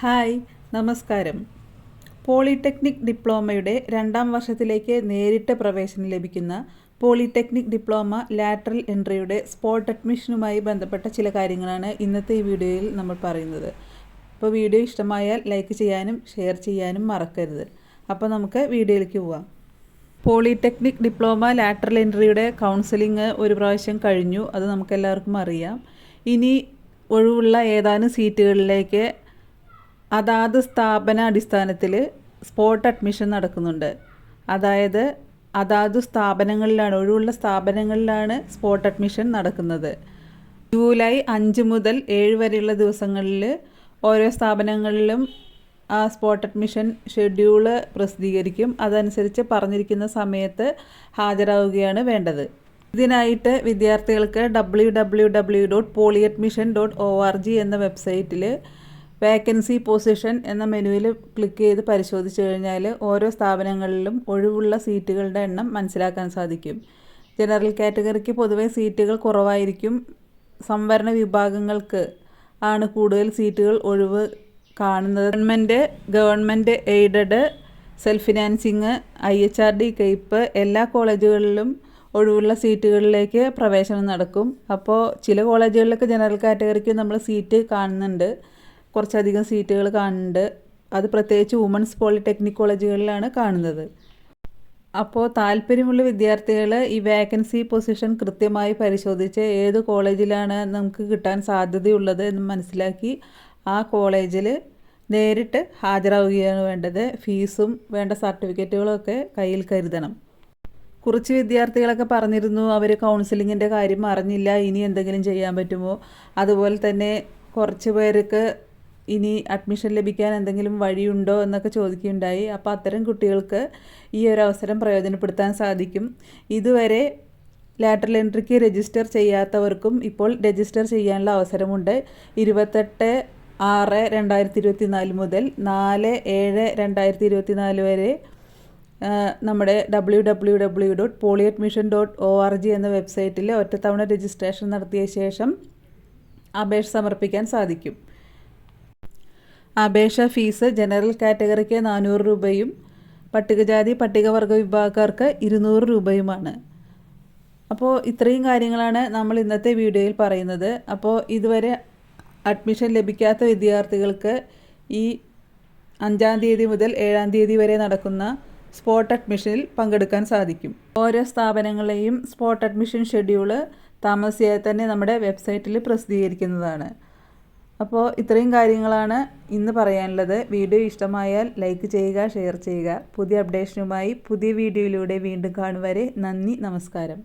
Hi നമസ്കാരം. Polytechnic ഡിപ്ലോമയുടെ രണ്ടാം വർഷത്തിലേക്ക് നേരിട്ട് പ്രവേശനം ലഭിക്കുന്ന പോളിടെക്നിക് ഡിപ്ലോമ ലാറ്ററൽ എൻട്രിയുടെ സ്പോട്ട് അഡ്മിഷനുമായി ബന്ധപ്പെട്ട ചില കാര്യങ്ങളാണ് ഇന്നത്തെ ഈ വീഡിയോയിൽ നമ്മൾ പറയുന്നത്. അപ്പോൾ വീഡിയോ ഇഷ്ടമായാൽ ലൈക്ക് ചെയ്യാനും ഷെയർ ചെയ്യാനും മറക്കരുത്. അപ്പോൾ നമുക്ക് വീഡിയോയിലേക്ക് പോവാം. പോളിടെക്നിക് ഡിപ്ലോമ ലാറ്ററൽ എൻട്രിയുടെ കൗൺസിലിംഗ് ഒരു പ്രാവശ്യം കഴിഞ്ഞു. അത് നമുക്കെല്ലാവർക്കും അറിയാം. ഇനി ഒഴിവുള്ള ഏതാനും സീറ്റുകളിലേക്ക് അതാത് സ്ഥാപന അടിസ്ഥാനത്തിൽ സ്പോട്ട് അഡ്മിഷൻ നടക്കുന്നുണ്ട്. അതായത് അതാത് സ്ഥാപനങ്ങളിലാണ് ഒഴിവുള്ള സ്ഥാപനങ്ങളിലാണ് സ്പോട്ട് അഡ്മിഷൻ നടക്കുന്നത്. ജൂലൈ അഞ്ച് മുതൽ ഏഴ് വരെയുള്ള ദിവസങ്ങളിൽ ഓരോ സ്ഥാപനങ്ങളിലും ആ സ്പോട്ട് അഡ്മിഷൻ ഷെഡ്യൂൾ പ്രസിദ്ധീകരിക്കും. അതനുസരിച്ച് പറഞ്ഞിരിക്കുന്ന സമയത്ത് ഹാജരാകുകയാണ് വേണ്ടത്. ഇതിനായിട്ട് വിദ്യാർത്ഥികൾക്ക് W W W dot poly admission dot O R G എന്ന വെബ്സൈറ്റിൽ വേക്കൻസി പൊസിഷൻ എന്ന മെനുവിൽ ക്ലിക്ക് ചെയ്ത് പരിശോധിച്ച് കഴിഞ്ഞാൽ ഓരോ സ്ഥാപനങ്ങളിലും ഒഴിവുള്ള സീറ്റുകളുടെ എണ്ണം മനസ്സിലാക്കാൻ സാധിക്കും. ജനറൽ കാറ്റഗറിക്ക് പൊതുവെ സീറ്റുകൾ കുറവായിരിക്കും. സംവരണ വിഭാഗങ്ങൾക്ക് ആണ് കൂടുതൽ സീറ്റുകൾ ഒഴിവ് കാണുന്നത്. Government government aided self financing I H R D കയ്പ്പ് എല്ലാ കോളേജുകളിലും ഒഴിവുള്ള സീറ്റുകളിലേക്ക് പ്രവേശനം നടക്കും. അപ്പോൾ ചില കോളേജുകളിലൊക്കെ ജനറൽ കാറ്റഗറിക്ക് നമ്മൾ സീറ്റ് കാണുന്നുണ്ട്. കുറച്ചധികം സീറ്റുകൾ കാണുന്നുണ്ട് അത് പ്രത്യേകിച്ച് വുമൻസ് പോളിടെക്നിക് കോളേജുകളിലാണ് കാണുന്നത്. അപ്പോൾ താല്പര്യമുള്ള വിദ്യാർത്ഥികൾ ഈ വേക്കൻസി പൊസിഷൻ കൃത്യമായി പരിശോധിച്ച് ഏത് കോളേജിലാണ് നമുക്ക് കിട്ടാൻ സാധ്യതയുള്ളത് എന്ന് മനസ്സിലാക്കി ആ കോളേജിൽ നേരിട്ട് ഹാജരാവുകയാണ് വേണ്ടത്. ഫീസും വേണ്ട സർട്ടിഫിക്കറ്റുകളൊക്കെ കയ്യിൽ കരുതണം. കുറച്ച് വിദ്യാർത്ഥികളൊക്കെ പറഞ്ഞിരുന്നു അവർ കൗൺസിലിങ്ങിന്റെ കാര്യം അറിഞ്ഞില്ല ഇനി എന്തെങ്കിലും ചെയ്യാൻ പറ്റുമോ? അതുപോലെ തന്നെ കുറച്ച് പേർക്ക് ഇനി അഡ്മിഷൻ ലഭിക്കാൻ എന്തെങ്കിലും വഴിയുണ്ടോ എന്നൊക്കെ ചോദിക്കുകയുണ്ടായി. അപ്പോൾ അത്തരം കുട്ടികൾക്ക് ഈ ഒരു അവസരം പ്രയോജനപ്പെടുത്താൻ സാധിക്കും. ഇതുവരെ ലാറ്ററൽ എൻട്രിക്ക് രജിസ്റ്റർ ചെയ്യാത്തവർക്കും ഇപ്പോൾ രജിസ്റ്റർ ചെയ്യാനുള്ള അവസരമുണ്ട്. ഇരുപത്തെട്ട് ആറ് രണ്ടായിരത്തി ഇരുപത്തി നാല് മുതൽ നാല് ഏഴ് രണ്ടായിരത്തി ഇരുപത്തി നാല് വരെ നമ്മുടെ W W W dot poly admission dot O R G എന്ന വെബ്സൈറ്റിൽ ഒറ്റത്തവണ രജിസ്ട്രേഷൻ നടത്തിയ ശേഷം അപേക്ഷ സമർപ്പിക്കാൻ സാധിക്കും. അപേക്ഷ ഫീസ് ജനറൽ കാറ്റഗറിക്ക് നാനൂറ് രൂപയും പട്ടികജാതി പട്ടികവർഗ വിഭാഗക്കാർക്ക് ഇരുന്നൂറ് രൂപയുമാണ്. അപ്പോൾ ഇത്രയും കാര്യങ്ങളാണ് നമ്മൾ ഇന്നത്തെ വീഡിയോയിൽ പറയുന്നത്. അപ്പോൾ ഇതുവരെ അഡ്മിഷൻ ലഭിക്കാത്ത വിദ്യാർത്ഥികൾക്ക് ഈ അഞ്ചാം തീയതി മുതൽ ഏഴാം തീയതി വരെ നടക്കുന്ന സ്പോട്ട് അഡ്മിഷനിൽ പങ്കെടുക്കാൻ സാധിക്കും. ഓരോ സ്ഥാപനങ്ങളെയും സ്പോട്ട് അഡ്മിഷൻ ഷെഡ്യൂൾ താമസിയാതെ തന്നെ നമ്മുടെ വെബ്സൈറ്റിൽ പ്രസിദ്ധീകരിക്കുന്നതാണ്. അപ്പോൾ ഇത്രയും കാര്യങ്ങളാണ് ഇന്ന് പറയാനുള്ളത്. വീഡിയോ ഇഷ്ടമായാൽ ലൈക്ക് ചെയ്യുക ഷെയർ ചെയ്യുക. പുതിയ അപ്ഡേഷനുമായി പുതിയ വീഡിയോയിലൂടെ വീണ്ടും കാണുവരെ നന്ദി നമസ്കാരം.